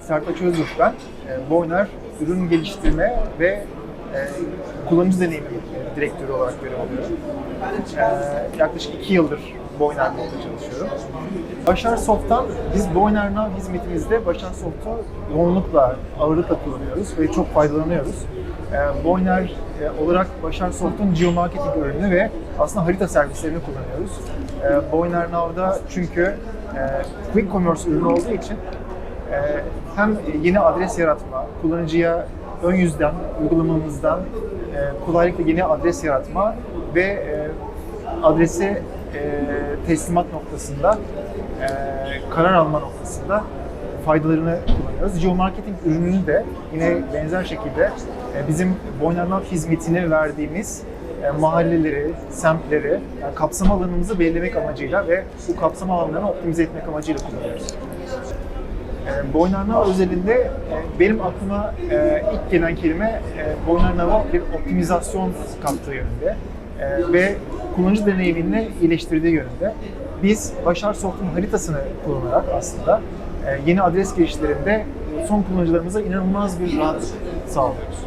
Sertaç Özgür ben. E, Boyner ürün geliştirme ve e, kullanıcı deneyimi e, direktörü olarak görev alıyorum. E, yaklaşık iki yıldır Boyner çalışıyorum. Başar Soft'tan biz Boyner Now hizmetimizde Başar Soft'u yoğunlukla, ağırlıkla kullanıyoruz ve çok faydalanıyoruz. E, Boyner e, olarak Başar Soft'un geomarketing ürünü ve aslında harita servislerini kullanıyoruz. E, Boyner Now'da çünkü e, quick commerce ürünü olduğu için e, hem yeni adres yaratma, kullanıcıya ön yüzden, uygulamamızdan e, kolaylıkla yeni adres yaratma ve e, adresi e, teslimat noktasında, karar alma noktasında faydalarını kullanıyoruz. Geomarketing ürününü de yine benzer şekilde bizim Boynernav hizmetini verdiğimiz mahalleleri, semtleri, yani kapsam alanımızı belirlemek amacıyla ve bu kapsam alanlarını optimize etmek amacıyla kullanıyoruz. E, Boynarnava özelinde e, benim aklıma e, ilk gelen kelime e, Boynarnava bir optimizasyon kattığı yönünde e, ve kullanıcı deneyimini iyileştirdiği yönünde. Biz Başar Soft'un haritasını kullanarak aslında yeni adres girişlerinde son kullanıcılarımıza inanılmaz bir rahatlık sağlıyoruz.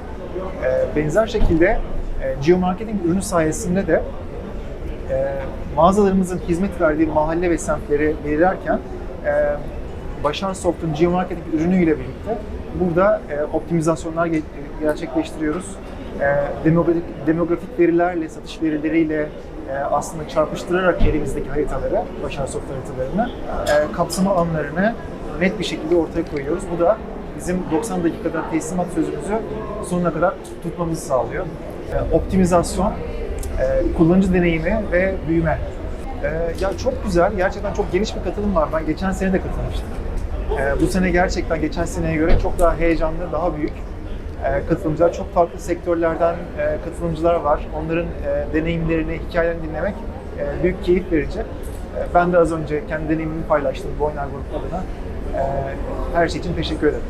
Benzer şekilde e, geomarketing ürünü sayesinde de mağazalarımızın hizmet verdiği mahalle ve semtleri belirlerken Başar Soft'un geomarketing ürünüyle birlikte burada e, optimizasyonlar ge- gerçekleştiriyoruz. E, demografik, demografik verilerle, satış verileriyle e, aslında çarpıştırarak elimizdeki haritaları, Başar Soft haritalarını, e, kapsama alanlarını net bir şekilde ortaya koyuyoruz. Bu da bizim 90 dakikada teslimat sözümüzü sonuna kadar tut- tutmamızı sağlıyor. E, optimizasyon, e, kullanıcı deneyimi ve büyüme. E, ya çok güzel, gerçekten çok geniş bir katılım var. Ben geçen sene de katılmıştım. E, bu sene gerçekten geçen seneye göre çok daha heyecanlı, daha büyük e, katılımcılar. Çok farklı sektörlerden e, katılımcılar var. Onların e, deneyimlerini, hikayelerini dinlemek e, büyük keyif verici. E, ben de az önce kendi deneyimimi paylaştım Boyner Grup adına. E, her şey için teşekkür ederim.